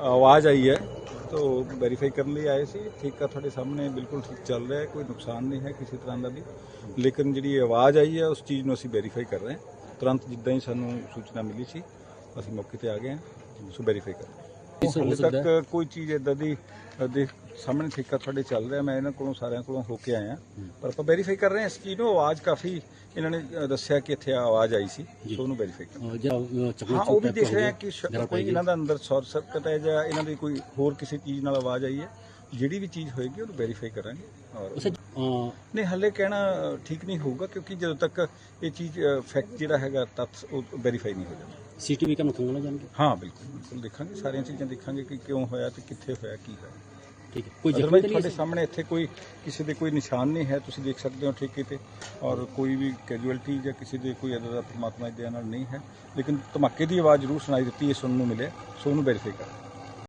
ਆਵਾਜ਼ ਆਈ ਹੈ ਤੋ ਵੈਰੀਫਾਈ ਕਰਨ ਲਈ ਆਏ ਸੀ ਠੇਕਾ ਤੁਹਾਡੇ ਸਾਹਮਣੇ ਬਿਲਕੁਲ ਠੀਕ ਚੱਲ ਰਿਹਾ ਹੈ ਕੋਈ ਨੁਕਸਾਨ ਨਹੀਂ ਹੈ ਕਿਸੇ ਤਰ੍ਹਾਂ ਦਾ ਵੀ ਲੇਕਿਨ ਜਿਹੜੀ ਆਵਾਜ਼ ਆਈ ਹੈ ਉਸ ਚੀਜ਼ ਨੂੰ ਅਸੀਂ ਵੈਰੀਫਾਈ ਕਰ ਰਹੇ ਹਾਂ ਤੁਰੰਤ ਜਿੱਦਾਂ ਹੀ ਸਾਨੂੰ ਸੂਚਨਾ ਮਿਲੀ ਸੀ ਅਸੀਂ ਮੌਕੇ ਤੇ ਆ ਗਏ ਹਾਂ ਸੋ ਵੈਰੀਫਾਈ ਕਰ ਰਹੇ ਹਾਂ ਹਾਲੇ ਤੱਕ ਕੋਈ ਚੀਜ਼ ਇਦਾਂ ਦੀ ਦੇ ਸਾਹਮਣੇ ਠੇਕਾ ਤੁਹਾਡੇ ਚੱਲ ਰਿਹਾ ਮੈਂ ਇਹਨਾਂ ਕੋਲੋਂ ਸਾਰਿਆਂ ਕੋਲੋਂ ਹੋ ਕੇ ਆਇਆ। ਪਰ ਆਪਾਂ ਵੈਰੀਫਾਈ ਕਰ ਰਹੇ ਹਾਂ ਇਸ ਚੀਜ਼ ਨੂੰ ਆਵਾਜ਼ ਕਾਫੀ ਇਹਨਾਂ ਨੇ ਦੱਸਿਆ ਕਿ ਇੱਥੇ ਆਵਾਜ਼ ਆਈ ਸੀ ਸੋ ਉਹਨੂੰ ਵੈਰੀਫਾਈ ਕਰ। ਹਾਂ ਉਹ ਵੀ ਦੇਖ ਰਹੇ ਹਾਂ ਕਿ ਕੋਈ ਇਹਨਾਂ ਦਾ ਅੰਦਰ ਸ਼ਾਰਟ ਸਰਕਟ ਹੈ ਜਾਂ ਇਹਨਾਂ ਦੀ ਕੋਈ ਹੋਰ ਕਿਸੇ ਚੀਜ਼ ਨਾਲ ਆਵਾਜ਼ ਆਈ ਹੈ। ਜਿਹੜੀ ਵੀ ਚੀਜ਼ ਹੋਏਗੀ ਉਹਨੂੰ ਵੈਰੀਫਾਈ ਕਰਾਂਗੇ ਔਰ ਨਹੀਂ ਹੱਲੇ ਕਹਿਣਾ ਠੀਕ ਨਹੀਂ ਹੋਊਗਾ ਕਿਉਂਕਿ ਜਦੋਂ ਤੱਕ ਇਹ ਚੀਜ਼ ਫੈਕਟ ਜਿਹੜਾ ਹੈਗਾ ਤੱਥ ਉਹ ਵੈਰੀਫਾਈ ਨਹੀਂ ਹੋ ਜਾਂਦਾ। ਸੀਟੀਵੀ ਕੈਮਰਾ ਖੰਗਣਾ ਜਾਣਗੇ? ਹਾਂ ਬਿਲਕੁਲ ਬਿਲਕੁਲ ਦੇਖਾਂਗੇ ਸਾਰੀਆਂ ਚੀਜ਼ਾਂ ਦੇਖਾਂਗੇ ਕਿ ਕਿਉਂ ਹੋਇਆ ਤੇ ਕਿੱਥੇ ਹੋਇਆ ਕੀ ਹੋਇਆ। ਠੀਕ ਹੈ ਕੋਈ ਜ਼ਖਮੀ ਤੁਹਾਡੇ ਸਾਹਮਣੇ ਇੱਥੇ ਕੋਈ ਕਿਸੇ ਦੇ ਕੋਈ ਨਿਸ਼ਾਨ ਨਹੀਂ ਹੈ ਤੁਸੀਂ ਦੇਖ ਸਕਦੇ ਹੋ ਠੇਕੇ ਤੇ ਔਰ ਕੋਈ ਵੀ ਕੈਜੂਅਲਟੀ ਜਾਂ ਕਿਸੇ ਦੇ ਕੋਈ ਅਦਰ ਦਾ ਪਰਮਾਤਮਾ ਦੀ ਦਇਆ ਨਾਲ ਨਹੀਂ ਹੈ। ਲੇਕਿਨ ਧਮਾਕੇ ਦੀ ਆਵਾਜ਼ ਜ਼ਰੂਰ ਸੁਣਾਈ ਦਿੱਤੀ ਹੈ ਸੁਣਨ ਨੂੰ ਮਿਲਿਆ ਸੋ ਉਹਨੂੰ ਵੈਰੀਫਾਈ ਕਰਾਂਗੇ।